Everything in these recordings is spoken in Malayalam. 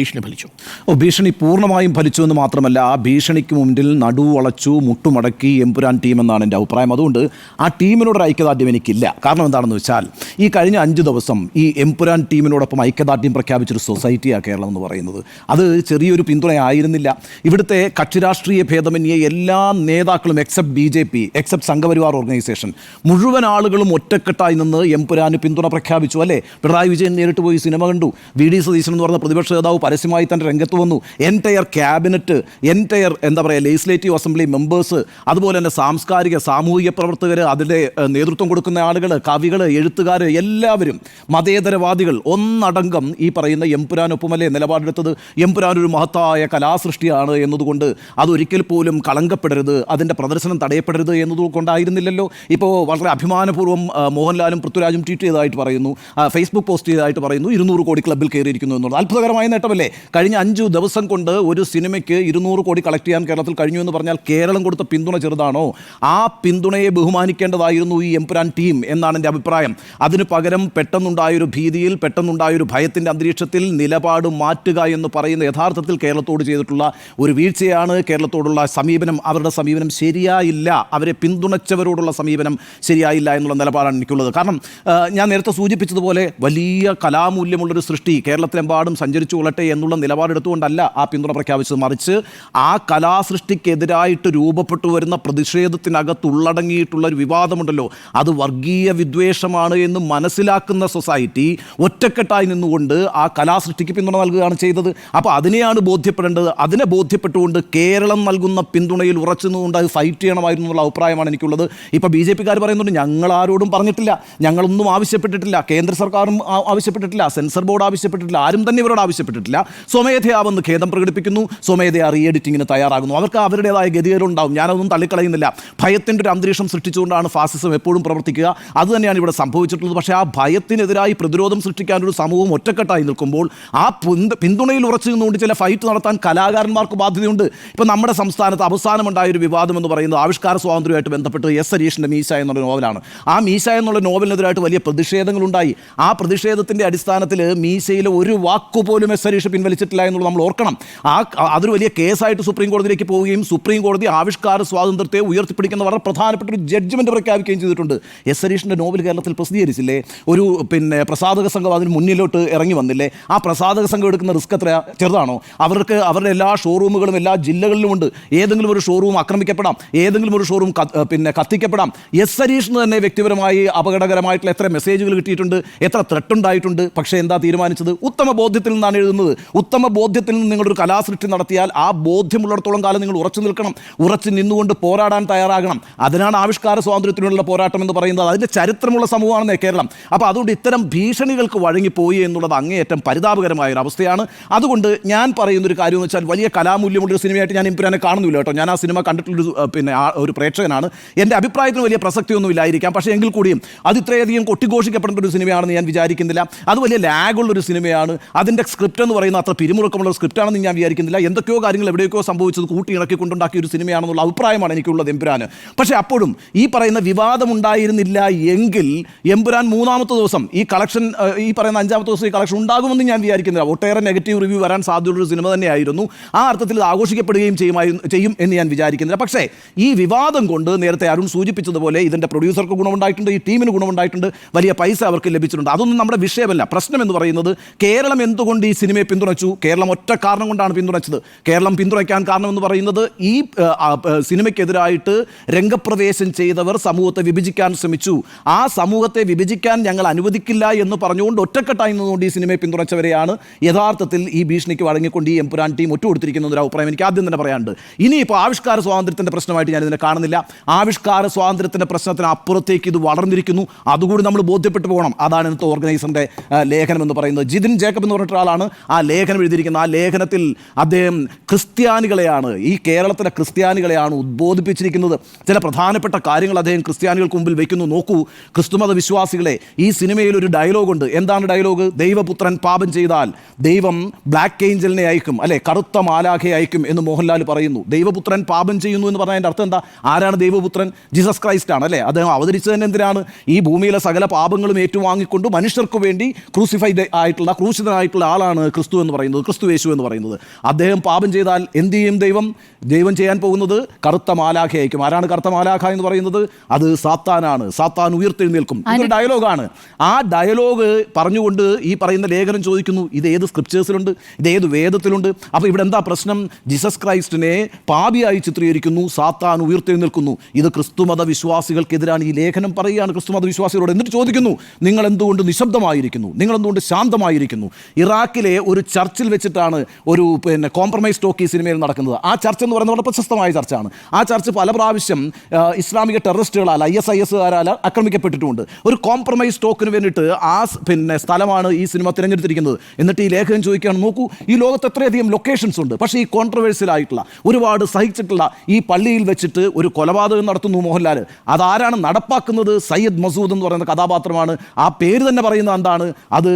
ഭീഷണി ഫലിച്ചു. ഓ ഭീഷണി പൂർണമായും ഫലിച്ചു എന്ന് മാത്രമല്ല ആ ഭീഷണിക്ക് മുമ്പിൽ നടു വളച്ചു മുട്ടുമടക്കി എമ്പുരാൻ ടീം എന്നാണ് എന്റെ അഭിപ്രായം. അതുകൊണ്ട് ആ ടീമിനോടൊരു ഐക്യദാർഢ്യം എനിക്കില്ല. കാരണം എന്താണെന്ന് വെച്ചാൽ ഈ കഴിഞ്ഞ അഞ്ച് ദിവസം ഈ എമ്പുരാൻ ടീമിനോടൊപ്പം ഐക്യദാർഢ്യം പ്രഖ്യാപിച്ചൊരു സൊസൈറ്റിയാണ് കേരളം എന്ന് പറയുന്നത്. അത് ചെറിയൊരു പിന്തുണയായിരുന്നില്ല. ഇവിടുത്തെ കക്ഷിരാഷ്ട്രീയ ഭേദമന്യേ എല്ലാ നേതാക്കളും except B J P except Sangh Parivar organisation മുഴുവൻ ആളുകളും ഒറ്റക്കെട്ടായി നിന്ന് എംപുരാന് പിന്തുണ പ്രഖ്യാപിച്ചു. അല്ലേ? പിണറായി വിജയൻ നേരിട്ട് പോയി സിനിമ കണ്ടു. വി ഡി സതീശൻ എന്ന് പറഞ്ഞ പ്രതിപക്ഷ നേതാവ് പരസ്യമായി തന്നെ രംഗത്ത് വന്നു. എന്റയർ ക്യാബിനറ്റ് എന്റയർ എന്താ പറയുക ലെജിസ്ലേറ്റീവ് അസംബ്ലി മെമ്പേഴ്സ് അതുപോലെ തന്നെ സാംസ്കാരിക സാമൂഹിക പ്രവർത്തകർ അതിന്റെ നേതൃത്വം കൊടുക്കുന്ന ആളുകൾ കവികൾ എഴുത്തുകാർ എല്ലാവരും മതേതരവാദികൾ ഒന്നടങ്കം ഈ പറയുന്ന എമ്പുരാനൊപ്പമല്ലേ നിലപാടെടുത്തത്? എംപുരാൻ ഒരു മഹത്തായ കലാസൃഷ്ടിയാണ് എന്നതുകൊണ്ട് അതൊരിക്കൽ പോലും കളങ്കപ്പെടരുത് അതിന്റെ പ്രദർശനം തടയപ്പെടരുത് എന്നതുകൊണ്ടായിരുന്നില്ലല്ലോ. ഇപ്പോൾ വളരെ അഭിമാനപൂർവം മോഹൻലാലും പൃഥ്വിരാജും ട്വീറ്റ് ചെയ്തതായിട്ട് പറയുന്നു. ഫേസ്ബുക്ക് പോസ്റ്റ് ചെയ്തതായിട്ട് പറയുന്നു. ഇരുന്നൂറ് കോടി ക്ലബിൽ കയറിയിരിക്കുന്നു എന്നുള്ളത്. അത്ഭുതകരമായ നേട്ടമല്ലേ? കഴിഞ്ഞ അഞ്ചു ദിവസം കൊണ്ട് ഒരു സിനിമയ്ക്ക് ഇരുന്നൂറ് കോടി കളക്ട് ചെയ്യാൻ കേരളത്തിൽ കഴിഞ്ഞു എന്ന് പറഞ്ഞാൽ കേരളം കൊടുത്ത പിന്തുണ ചെറുതാണോ? ആ പിന്തുണയെ ബഹുമാനിക്കേണ്ടതായിരുന്നു ഈ എംപുരാൻ ടീം എന്നാണ് എന്റെ അഭിപ്രായം. അതിന് പകരം പെട്ടെന്നുണ്ടായൊരു ഭീതിയിൽ പെട്ടെന്നുണ്ടായൊരു ഭയത്തിന്റെ അന്തരീക്ഷത്തിൽ നിലപാട് മാറ്റുക എന്ന് പറയുന്ന യഥാർത്ഥത്തിൽ കേരളത്തോട് ചെയ്തിട്ടുള്ള ഒരു വീഴ്ചയാണ്. കേരളത്തോടുള്ള സമീപനം അവരുടെ സമീപനം ശരിയായില്ല. അവരെ പിന്തുണച്ചവരോടുള്ള സമീപനം ശരിയായില്ല എന്നുള്ള നിലപാടാണ് എനിക്കുള്ളത്. കാരണം ഞാൻ നേരത്തെ സൂചിപ്പിച്ചതുപോലെ വലിയ കലാമൂല്യമുള്ളൊരു സൃഷ്ടി കേരളത്തിലെമ്പാടും സഞ്ചരിച്ചു എന്നുള്ള നിലപാടെടുത്തുകൊണ്ടല്ല ആ പിന്തുണ പ്രഖ്യാപിച്ചത്. മറിച്ച് ആ കലാസൃഷ്ടിക്കെതിരായിട്ട് രൂപപ്പെട്ടു വരുന്ന പ്രതിഷേധത്തിനകത്ത് ഉള്ളടങ്ങിയിട്ടുള്ള ഒരു വിവാദമുണ്ടല്ലോ. അത് വർഗീയ വിദ്വേഷമാണ് എന്ന് മനസ്സിലാക്കുന്ന സൊസൈറ്റി ഒറ്റക്കെട്ടായി നിന്നുകൊണ്ട് ആ കലാസൃഷ്ടിക്ക് പിന്തുണ നൽകുകയാണ് ചെയ്തത്. അപ്പോൾ അതിനെയാണ് ബോധ്യപ്പെടേണ്ടത്. അതിനെ ബോധ്യപ്പെട്ടുകൊണ്ട് കേരളം നൽകുന്ന പിന്തുണയിൽ ഉറച്ചു നിന്നുകൊണ്ട് അത് ഫൈറ്റ് ചെയ്യണമായിരുന്നു എന്നുള്ള അഭിപ്രായമാണ് എനിക്കുള്ളത്. ഇപ്പോൾ ബി ജെ പിക്കാർ പറയുന്നുണ്ട് ഞങ്ങൾ ആരോടും പറഞ്ഞിട്ടില്ല. ഞങ്ങളൊന്നും ആവശ്യപ്പെട്ടിട്ടില്ല. കേന്ദ്ര സർക്കാരും ആവശ്യപ്പെട്ടിട്ടില്ല. Censor board ആവശ്യപ്പെട്ടിട്ടില്ല. ആരും തന്നെ ഇവരോട് ആവശ്യപ്പെട്ടിട്ടില്ല. സ്വമേധയാവെന്ന് ഖേദം പ്രകടിപ്പിക്കുന്നു. സ്വമേധയാ റീ എഡിറ്റിങ്ങിന് തയ്യാറാകുന്നു. അവർക്ക് അവരുടേതായ ഗതികളുണ്ടാവും ഞാനതൊന്നും തള്ളിക്കളയുന്നില്ല. ഭയത്തിന്റെ ഒരു അന്തരീക്ഷം സൃഷ്ടിച്ചുകൊണ്ടാണ് ഫാസിസം എപ്പോഴും പ്രവർത്തിക്കുക. അത് തന്നെയാണ് ഇവിടെ സംഭവിച്ചിട്ടുള്ളത്. പക്ഷേ ആ ഭയത്തിനെതിരായി പ്രതിരോധം സൃഷ്ടിക്കാനൊരു സമൂഹം ഒറ്റക്കെട്ടായി നിൽക്കുമ്പോൾ ആ പിന്തു- പിന്തുണയിൽ ഉറച്ചു നിന്നുകൊണ്ട് ചില ഫൈറ്റ് നടത്താൻ കലാകാരന്മാർക്ക് ബാധ്യതയുണ്ട്. ഇപ്പം നമ്മുടെ സംസ്ഥാനത്ത് അവസാനമുണ്ടായ ഒരു വിവാദം എന്ന് പറയുന്നത് ആവിഷ്കാര സ്വാതന്ത്ര്യമായിട്ട് ബന്ധപ്പെട്ട് എസ് ഹരീഷിന്റെ മീശ എന്നുള്ള നോവലാണ്. ആ മീശ എന്നുള്ള നോവലിനെതിരായിട്ട് വലിയ പ്രതിഷേധങ്ങളുണ്ടായി. ആ പ്രതിഷേധത്തിന്റെ അടിസ്ഥാനത്തിൽ മീശയിലെ ഒരു വാക്കുപോലും എസ് ഹരീഷ് പിൻവലിച്ചിട്ടില്ല എന്നുള്ളത് നമ്മൾ ഓർക്കണം. ആ അതൊരു വലിയ കേസായിട്ട് സുപ്രീം കോടതിയിലേക്ക് പോവുകയും സുപ്രീം കോടതി ആവിഷ്കാര സ്വാതന്ത്ര്യത്തെ ഉയർത്തിപ്പിടിക്കുന്ന വളരെ പ്രധാനപ്പെട്ട ഒരു ജഡ്ജ്മെന്റ് പ്രഖ്യാപിക്കുകയും ചെയ്തിട്ടുണ്ട്. എസ് ഹരീഷിന്റെ നോവൽ കേരളത്തിൽ പ്രസിദ്ധീകരിച്ചില്ലേ? ഒരു പിന്നെ പ്രസാധക സംഘം അതിന് മുന്നിലോട്ട് ഇറങ്ങി വന്നില്ലേ? ആ പ്രസാധക സംഘം എടുക്കുന്ന റിസ്ക് എത്ര ചെറുതാണോ? അവർക്ക് അവരുടെ എല്ലാ ഷോറൂമുകളും എല്ലാ ജില്ലകളിലും ഉണ്ട്. ഏതെങ്കിലും ഒരു ഷോറൂം ആക്രമിക്കപ്പെടാം. ഏതെങ്കിലും ഒരു ഷോറൂം പിന്നെ കത്തിക്കപ്പെടാം. എസ് ഹരീഷിന് തന്നെ വ്യക്തിപരമായി അപകടകരമായിട്ടുള്ള എത്ര മെസ്സേജുകൾ കിട്ടിയിട്ടുണ്ട്? എത്ര ത്രെട്ടുണ്ടായിട്ടുണ്ട് പക്ഷേ എന്താ തീരുമാനിച്ചത്? ഉത്തമ ബോധ്യത്തിൽ നിന്നാണ് എഴുതുന്നത്. ഉത്തമ ബോധ്യത്തിൽ നിന്ന് നിങ്ങളൊരു കലാസൃഷ്ടി നടത്തിയാൽ ആ ബോധ്യമുള്ളിടത്തോളം കാലം നിങ്ങൾ ഉറച്ചു നിൽക്കണം. ഉറച്ചു നിന്നുകൊണ്ട് പോരാടാൻ തയ്യാറാകണം. അതിനാണ് ആവിഷ്കാര സ്വാതന്ത്ര്യത്തിനുള്ള പോരാട്ടം എന്ന് പറയുന്നത്. അതിന്റെ ചരിത്രമുള്ള സമൂഹമാണെന്നേ കേരളം. അപ്പോൾ അതുകൊണ്ട് ഇത്തരം ഭീഷണികൾക്ക് വഴങ്ങിപ്പോയി എന്നുള്ളത് അങ്ങേയറ്റം പരിതാപകരമായ ഒരു അവസ്ഥയാണ്. അതുകൊണ്ട് ഞാൻ പറയുന്ന ഒരു കാര്യം എന്ന് വെച്ചാൽ വലിയ കലാമൂല്യമുള്ളൊരു സിനിമയായിട്ട് ഞാൻ ഇമ്പുരാനെ കാണുന്നില്ല കേട്ടോ. ഞാൻ ആ സിനിമ കണ്ടിട്ടുള്ളൊരു പിന്നെ ഒരു പ്രേക്ഷകനാണ്. എന്റെ അഭിപ്രായത്തിന് വലിയ പ്രസക്തിയൊന്നും ഇല്ലായിരിക്കാം. പക്ഷേ എങ്കിൽ കൂടിയും അത് ഇത്രയധികം കൊട്ടിഘോഷിക്കപ്പെടേണ്ട ഒരു സിനിമയാണെന്ന് ഞാൻ വിചാരിക്കുന്നില്ല. അത് വലിയ ലാഗുള്ളൊരു സിനിമയാണ്. അതിന്റെ സ്ക്രിപ്റ്റ് എന്ന് പറയുന്ന അത്ര പിരിമുറുക്കമുള്ള സ്ക്രിപ്റ്റാണെന്ന് ഞാൻ വിചാരിക്കുന്നില്ല. എന്തൊക്കെയോ കാര്യങ്ങൾ എവിടെയൊക്കെയോ സംഭവിച്ചത് കൂട്ടി ഇണക്കി കൊണ്ടുണ്ടാക്കിയ ഒരു സിനിമയാണെന്നുള്ള അഭിപ്രായമാണ് എനിക്കുള്ളത് എമ്പുരാന്. പക്ഷേ അപ്പോഴും ഈ പറയുന്ന വിവാദമുണ്ടായിരുന്നില്ല എങ്കിൽ എമ്പുരാൻ മൂന്നാമത്തെ ദിവസം ഈ കളക്ഷൻ ഈ പറയുന്ന അഞ്ചാമത്തെ ദിവസം ഈ കളക്ഷൻ ഉണ്ടാകുമെന്ന് ഞാൻ വിചാരിക്കുന്നില്ല. ഒട്ടേറെ നെഗറ്റീവ് റിവ്യൂ വരാൻ സാധ്യതയുള്ള ഒരു സിനിമ തന്നെയായിരുന്നു. ആ അർത്ഥത്തിൽ ആഘോഷിക്കപ്പെടുകയും ചെയ്യുമായിരുന്നു ചെയ്യും എന്ന് ഞാൻ വിചാരിക്കുന്നില്ല. പക്ഷേ ഈ വിവാദം കൊണ്ട് നേരത്തെ അരുൺ സൂചിപ്പിച്ചതുപോലെ ഇതിന്റെ പ്രൊഡ്യൂസർക്ക് ഗുണമുണ്ടായിട്ടുണ്ട് ഈ ടീമിന് ഗുണമുണ്ടായിട്ടുണ്ട് വലിയ പൈസ അവർക്ക് ലഭിച്ചിട്ടുണ്ട്. അതൊന്നും നമ്മുടെ വിഷയമല്ല. പ്രശ്നം എന്ന് പറയുന്നത് കേരളം എന്തുകൊണ്ട് ഈ സിനിമയെ പിന്തുണച്ചു. കേരളം ഒറ്റ കാരണം കൊണ്ടാണ് പിന്തുണച്ചത്. കേരളം പിന്തുണയ്ക്കാൻ കാരണമെന്ന് പറയുന്നത് ഈ സിനിമയ്ക്കെതിരായിട്ട് രംഗപ്രവേശം ചെയ്തവർ സമൂഹത്തെ വിഭജിക്കാൻ ശ്രമിച്ചു. ആ സമൂഹത്തെ വിഭജിക്കാൻ ഞങ്ങൾ അനുവദിക്കില്ല എന്ന് പറഞ്ഞുകൊണ്ട് ഒറ്റക്കെട്ടായി നിന്നുകൊണ്ട് ഈ സിനിമയെ പിന്തുണച്ചവരെയാണ് യഥാർത്ഥത്തിൽ ഈ ഭീഷണിക്ക് വഴങ്ങിക്കൊണ്ട് ഈ എംപുരാൻ ടീം ഒറ്റുകൊടുത്തിരിക്കുന്ന ഒരു അഭിപ്രായം എനിക്ക് ആദ്യം തന്നെ പറയാനുണ്ട്. ഇനിയിപ്പോൾ ആവിഷ്കാര സ്വാതന്ത്ര്യത്തിന്റെ പ്രശ്നമായിട്ട് ഞാൻ ഇതിനെ കാണുന്നില്ല. ആവിഷ്കാര സ്വാതന്ത്ര്യത്തിന്റെ പ്രശ്നത്തിന് അപ്പുറത്തേക്ക് ഇത് വളർന്നിരിക്കുന്നു. അതുകൂടി നമ്മൾ ബോധ്യപ്പെട്ടു പോകണം. അതാണ് ഇന്നത്തെ ഓർഗനൈസറിന്റെ ലേഖനം എന്ന് പറയുന്നത്. ജിതിൻ ജേക്കബ് എന്ന് പറഞ്ഞിട്ട് ഒരാളാണ് ആ ലേഖനം എഴുതിയിരിക്കുന്ന ആ ലേഖനത്തിൽ അദ്ദേഹം ക്രിസ്ത്യാനികളെയാണ് ഈ കേരളത്തിലെ ക്രിസ്ത്യാനികളെയാണ് ഉദ്ബോധിപ്പിച്ചിരിക്കുന്നത്. ചില പ്രധാനപ്പെട്ട കാര്യങ്ങൾ അദ്ദേഹം ക്രിസ്ത്യാനികൾക്ക് മുമ്പിൽ വയ്ക്കുന്നു നോക്കൂ ക്രിസ്തുമത വിശ്വാസികളെ ഈ സിനിമയിൽ ഒരു ഡയലോഗുണ്ട് എന്താണ് ഡയലോഗ് ദൈവപുത്രൻ പാപം ചെയ്താൽ ദൈവം ബ്ലാക്ക് ഏഞ്ചലിനെ അയക്കും അല്ലെ കറുത്ത മാലാഖയെ അയക്കും എന്ന് മോഹൻലാൽ പറയുന്നു. ദൈവപുത്രൻ പാപം ചെയ്യുന്നു എന്ന് പറഞ്ഞതിന്റെ അർത്ഥം എന്താ? ആരാണ് ദൈവപുത്രൻ? ജീസസ് ക്രൈസ്റ്റ് ആണ് അല്ലേ? അദ്ദേഹം അവതരിച്ചത് തന്നെ എന്തിനാണ്? ഈ ഭൂമിയിലെ സകല പാപങ്ങളും ഏറ്റുവാങ്ങിക്കൊണ്ട് മനുഷ്യർക്ക് വേണ്ടി ക്രൂസിഫൈഡ് ആയിട്ടുള്ള ക്രൂശിതനായിട്ടുള്ള ആളാണ് ക്രിസ്തു ക്രിസ്തു എന്ന് പറയുന്നത് ക്രിസ്തു യേശു എന്ന് പറയുന്നത്. അദ്ദേഹം പാപം ചെയ്താൽ എന്ത് ചെയ്യും ദൈവം? ദൈവം ചെയ്യാൻ പോകുന്നത് കറുത്ത മാലാഖ അയക്കും ആരാണ് കറുത്ത മാലാഖ എന്ന് പറയുന്നത്? അത് സാത്താനാണ്. സാത്താൻ ഉയർത്തെഴുന്നേൽക്കും. ഇതൊരു ഡയലോഗാണ്. ആ ഡയലോഗ് പറഞ്ഞുകൊണ്ട് ഈ പറയുന്ന ലേഖനം ചോദിക്കുന്നു ഇത് ഏത് സ്ക്രിപ്റ്റേഴ്സിലുണ്ട്? ഇത് ഏത് വേദത്തിലുണ്ട്? അപ്പോൾ ഇവിടെ എന്താ പ്രശ്നം? ജീസസ് ക്രൈസ്റ്റിനെ പാപിയായി ചിത്രീകരിക്കുന്നു സാത്താൻ ഉയർത്തെഴുന്നേൽക്കുന്നു. ഇത് ക്രിസ്തുമത വിശ്വാസികൾക്കെതിരാണ് ഈ ലേഖനം പറയുകയാണ് ക്രിസ്തുമത വിശ്വാസികളോട് എന്നിട്ട് ചോദിക്കുന്നു നിങ്ങൾ എന്തുകൊണ്ട് നിശബ്ദമായിരിക്കുന്നു? നിങ്ങൾ എന്തുകൊണ്ട് ശാന്തമായിരിക്കുന്നു? ഇറാഖിലെ ഒരു ചർച്ചിൽ വെച്ചിട്ടാണ് ഒരു പിന്നെ കോംപ്രമൈസ് ടോക്ക് ഈ സിനിമയിൽ നടക്കുന്നത്. ആ ചർച്ച് എന്ന് പറയുന്നത് വളരെ പ്രശസ്തമായ ചർച്ചാണ്. ആ ചർച്ച് പല പ്രാവശ്യം ഇസ്ലാമിക ടെററിസ്റ്റുകളാൽ ഐ എസ് ഐ എസ് ആക്രമിക്കപ്പെട്ടിട്ടുണ്ട്. ഒരു കോംപ്രമൈസ് ടോക്കിന് വേണ്ടിയിട്ട് ആ പിന്നെ സ്ഥലമാണ് ഈ സിനിമ തിരഞ്ഞെടുത്തിരിക്കുന്നത്. എന്നിട്ട് ഈ ലേഖകൻ ചോദിക്കുകയാണ് നോക്കൂ ഈ ലോകത്ത് എത്രയധികം ലൊക്കേഷൻസ് ഉണ്ട്? പക്ഷേ ഈ കോൺട്രവേഴ്സ്യൽ ആയിട്ടുള്ള ഒരുപാട് സഹിച്ചിട്ടുള്ള ഈ പള്ളിയിൽ വെച്ചിട്ട് ഒരു കൊലപാതകം നടത്തുന്നു മോഹൻലാൽ. അതാരാണ് നടപ്പാക്കുന്നത്? സയ്യദ് മസൂദ് എന്ന് പറയുന്ന കഥാപാത്രമാണ്. ആ പേര് തന്നെ പറയുന്നത് എന്താണ്? അത്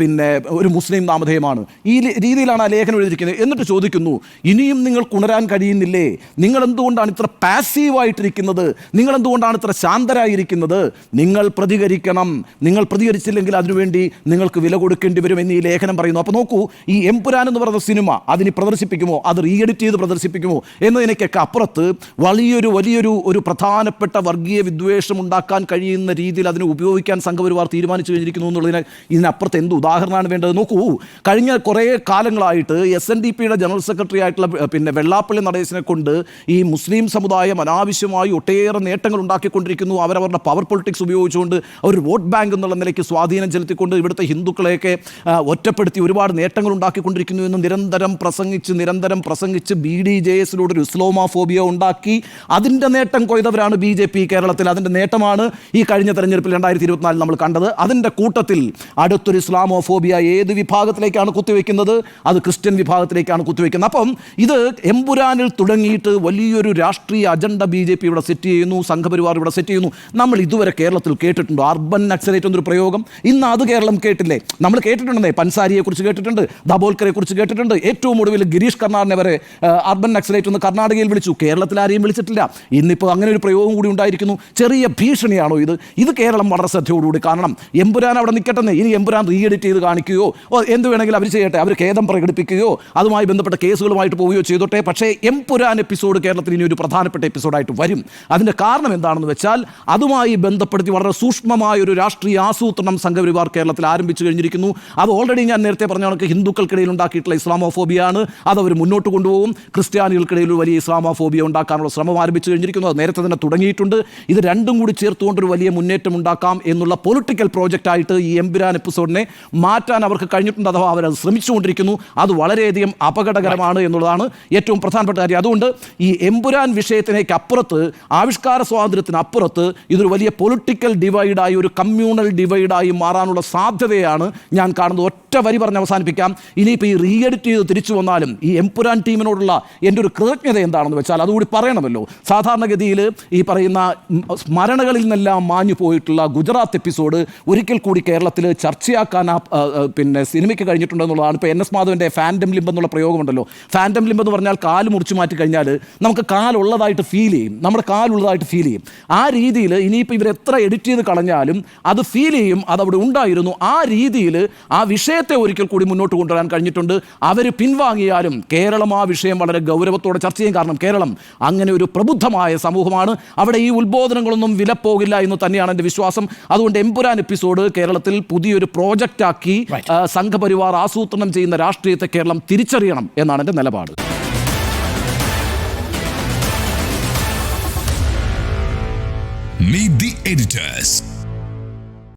പിന്നെ ഒരു മുസ്ലിം നാമധേയമാണ്. ഈ രീതിയിലാണ് ആ ലേഖനം എഴുതിയിരിക്കുന്നത്. എന്നിട്ട് ചോദിക്കുന്നു ഇനിയും നിങ്ങൾക്ക് ഉണരാൻ കഴിയുന്നില്ലേ? നിങ്ങൾ എന്തുകൊണ്ടാണ് ഇത്ര പാസീവായിട്ടിരിക്കുന്നത് നിങ്ങൾ എന്തുകൊണ്ടാണ് ഇത്ര ശാന്തരായിരിക്കുന്നത്? നിങ്ങൾ പ്രതികരിക്കണം. നിങ്ങൾ പ്രതികരിച്ചില്ലെങ്കിൽ അതിനുവേണ്ടി നിങ്ങൾക്ക് വില കൊടുക്കേണ്ടി വരും എന്ന് ഈ ലേഖനം പറയുന്നു. അപ്പോൾ നോക്കൂ ഈ എംപുരാൻ എന്ന് പറയുന്ന സിനിമ അതിന് പ്രദർശിപ്പിക്കുമോ? അത് റീ എഡിറ്റ് ചെയ്ത് പ്രദർശിപ്പിക്കുമോ? എന്നതിനൊക്കെ അപ്പുറത്ത് വലിയൊരു വലിയൊരു ഒരു പ്രധാനപ്പെട്ട വർഗീയ വിദ്വേഷം ഉണ്ടാക്കാൻ കഴിയുന്ന രീതിയിൽ അതിനെ ഉപയോഗിക്കാൻ സംഘപരിവാർ തീരുമാനിച്ചു കഴിഞ്ഞിരിക്കുന്നു എന്നുള്ളതിന് ഇതിനപ്പുറത്ത് എന്ത് ഉദാഹരണമാണ് വേണ്ടത്? നോക്കൂ കഴിഞ്ഞ കുറേ കാലങ്ങളായിട്ട് എസ് എൻ ഡി പിയുടെ ജനറൽ സെക്രട്ടറി ആയിട്ടുള്ള പിന്നെ വെള്ളാപ്പള്ളി നടേശനെ കൊണ്ട് ഈ മുസ്ലിം സമുദായം അനാവശ്യമായി ഒട്ടേറെ നേട്ടങ്ങൾ ഉണ്ടാക്കിക്കൊണ്ടിരിക്കുന്നു. അവരവരുടെ പവർ പൊളിറ്റിക്സ് ഉപയോഗിച്ചുകൊണ്ട് അവർ വോട്ട് ബാങ്ക് എന്നുള്ള നിലയ്ക്ക് സ്വാധീനം ചെലുത്തിക്കൊണ്ട് ഇവിടുത്തെ ഹിന്ദുക്കളെയൊക്കെ ഒറ്റപ്പെടുത്തി ഒരുപാട് നേട്ടങ്ങൾ ഉണ്ടാക്കിക്കൊണ്ടിരിക്കുന്നു എന്ന് നിരന്തരം പ്രസംഗിച്ച് നിരന്തരം പ്രസംഗിച്ച് ബി ഡി ജെ എസിലൂടെ ഒരു ഇസ്ലോമാഫോബിയ ഉണ്ടാക്കി. അതിന്റെ നേട്ടം കൊയ്തവരാണ് ബി ജെ പി കേരളത്തിൽ. അതിന്റെ നേട്ടമാണ് ഈ കഴിഞ്ഞ തെരഞ്ഞെടുപ്പിൽ രണ്ടായിരത്തി ഇരുപത്തിനാലിൽ നമ്മൾ കണ്ടത്. അതിന്റെ കൂട്ടത്തിൽ അടുത്തൊരു ഇസ്ലാമോഫോബിയ ഏത് വിഭാഗത്തിലേക്കാണ് കുത്തിവെക്കുന്നത്? അത് ക്രിസ്ത്യൻ വിഭാഗത്തിലേക്കാണ് കുത്തിവെക്കുന്നത്. അപ്പം ഇത് എമ്പുരാനിൽ തുടങ്ങിയിട്ട് വലിയൊരു രാഷ്ട്രീയ അജണ്ട ബി ജെ പി ഇവിടെ സെറ്റ് ചെയ്യുന്നു സംഘപരിവാർ ഇവിടെ സെറ്റ് ചെയ്യുന്നു. നമ്മൾ ഇതുവരെ കേരളത്തിൽ കേട്ടിട്ടുണ്ടോ. അർബൻ നക്സലേറ്റ് എന്നൊരു പ്രയോഗം. ഇന്ന് അത് കേരളം കേട്ടില്ലേ? നമ്മൾ കേട്ടിട്ടുണ്ടെന്നേ? പൻസാരിയെ കുറിച്ച് കേട്ടിട്ടുണ്ട് ദബോൽക്കറെ കുറിച്ച് കേട്ടിട്ടുണ്ട്. ഏറ്റവും ഒടുവിൽ ഗിരീഷ് കർണാടിനെ വരെ അർബൻ നക്സലേറ്റ് എന്ന് കർണാടകയിൽ വിളിച്ചു. കേരളത്തിൽ ആരെയും വിളിച്ചിട്ടില്ല. ഇന്നിപ്പോൾ അങ്ങനെ ഒരു പ്രയോഗം കൂടി ഉണ്ടായിരിക്കുന്നു. ചെറിയ ഭീഷണിയാണോ ഇത്? ഇത് കേരളം വളരെ ശ്രദ്ധയോടുകൂടി കാണണം. എമ്പുരാൻ അവിടെ നിൽക്കട്ടെന്നേ ഇനി എമ്പുരാൻ റീ എഡിറ്റ് ചെയ്ത് കാണിക്കുകയോ എന്ത് വേണമെങ്കിലും അവർ ചെയ്യട്ടെ അവർ ഖേദം പ്രകടിപ്പിക്കുകയോ അതുമായി ബന്ധപ്പെട്ട കേസുകളുമായിട്ട് പോവുകയോ ചെയ്തോട്ടെ. പക്ഷേ എംപുരാൻ എപ്പിസോഡ് കേരളത്തിൽ ഇനി ഒരു പ്രധാനപ്പെട്ട എപ്പിസോഡായിട്ട് വരും. അതിന്റെ കാരണം എന്താണെന്ന് വെച്ചാൽ അതുമായി ബന്ധപ്പെടുത്തി വളരെ സൂക്ഷ്മമായ ഒരു രാഷ്ട്രീയ ആസൂത്രണം സംഘപരിവാർ കേരളത്തിൽ ആരംഭിച്ചു കഴിഞ്ഞിരിക്കുന്നു. അത് ഓൾറെഡി ഞാൻ നേരത്തെ പറഞ്ഞ കണക്ക് ഹിന്ദുക്കൾക്കിടയിൽ ഉണ്ടാക്കിയിട്ടുള്ള ഇസ്ലാമോഫോബിയാണ്. അത് അവർ മുന്നോട്ട് കൊണ്ടുപോകും. ക്രിസ്ത്യാനികൾക്കിടയിൽ ഒരു വലിയ ഇസ്ലാമോഫോബിയ ഉണ്ടാക്കാനുള്ള ശ്രമം ആരംഭിച്ചു കഴിഞ്ഞിരിക്കുന്നു. അത് നേരത്തെ തന്നെ തുടങ്ങിയിട്ടുണ്ട്. ഇത് രണ്ടും കൂടി ചേർത്തുകൊണ്ട് ഒരു വലിയ മുന്നേറ്റം ഉണ്ടാക്കാം എന്നുള്ള പൊളിറ്റിക്കൽ പ്രോജക്റ്റായിട്ട് ഈ എംപുരാൻ എപ്പിസോഡിനെ മാറ്റാൻ അവർക്ക് കഴിഞ്ഞിട്ടുണ്ട്. അഥവാ അവരത് ശ്രമിച്ചുകൊണ്ടിരിക്കുന്നു. അത് വളരെയധികം അപകടകരമാണ് എന്നുള്ളതാണ് ഏറ്റവും പ്രധാനപ്പെട്ട കാര്യം. അതുകൊണ്ട് ഈ എംപുരാൻ വിഷയത്തിനേക്ക് അപ്പുറത്ത് ആവിഷ്കാര സ്വാതന്ത്ര്യത്തിനപ്പുറത്ത് ഇതൊരു വലിയ പൊളിറ്റിക്കൽ ഡിവൈഡായി ഒരു കമ്മ്യൂണൽ ഡിവൈഡായി മാറാനുള്ള സാധ്യതയാണ് ഞാൻ കാണുന്നത്. ഒറ്റ വരി പറഞ്ഞ് അവസാനിപ്പിക്കാം. ഇനിയിപ്പോൾ ഈ റീ എഡിറ്റ് ചെയ്ത് തിരിച്ചു വന്നാലും ഈ എംപുരാൻ ടീമിനോടുള്ള എന്റെ ഒരു കൃതജ്ഞത എന്താണെന്ന് വെച്ചാൽ അതുകൂടി പറയണമല്ലോ. സാധാരണഗതിയിൽ ഈ പറയുന്ന സ്മരണകളിൽ നിന്നെല്ലാം മാഞ്ഞു പോയിട്ടുള്ള ഗുജറാത്ത് എപ്പിസോഡ് ഒരിക്കൽ കൂടി കേരളത്തിൽ ചർച്ചയാക്കാൻ പിന്നെ സിനിമയ്ക്ക് കഴിഞ്ഞിട്ടുണ്ടെന്നുള്ളതാണ് ഇപ്പോൾ എൻ എസ് മാധവന്റെ ഫാൻഡം ലിംബ് എന്നുള്ള പ്രയോഗമുണ്ടല്ലോ. ഫാൻഡം ലിംബ് എന്ന് പറഞ്ഞാൽ കാൽ മുറിച്ച് മാറ്റി കഴിഞ്ഞാൽ നമുക്ക് കാലുള്ളതായിട്ട് ഫീൽ ചെയ്യും. നമ്മുടെ കാലുള്ളതായിട്ട് ഫീൽ ചെയ്യും. ആ രീതിയിൽ ഇനിയിപ്പോൾ ഇവർ എത്ര എഡിറ്റ് ചെയ്ത് കളഞ്ഞാലും അത് ഫീൽ ചെയ്യും അതവിടെ ഉണ്ടായിരുന്നു. ആ രീതിയിൽ ആ വിഷയത്തെ ഒരിക്കൽ കൂടി മുന്നോട്ട് കൊണ്ടുവരാൻ കഴിഞ്ഞിട്ടുണ്ട്. അവർ പിൻവാങ്ങിയാലും കേരളം ആ വിഷയം വളരെ ഗൗരവത്തോടെ ചർച്ച ചെയ്യും. കാരണം കേരളം അങ്ങനെ ഒരു പ്രബുദ്ധമായ സമൂഹമാണ്. അവിടെ ഈ ഉത്ബോധനങ്ങളൊന്നും വിലപ്പോകില്ല എന്ന് തന്നെയാണ് എന്റെ വിശ്വാസം. അതുകൊണ്ട് എംപുരാൻ എപ്പിസോഡ് കേരളത്തിൽ പുതിയൊരു പ്രോജക്റ്റാക്കി സംഘപരിവാർ ആ, സംഘപരിവാർ ആസൂത്രണം ചെയ്യുന്ന രാഷ്ട്രീയത്തെ കേരളം തിരിച്ചറിയണം എന്നാണ് എന്റെ നിലപാട് Meet the editors.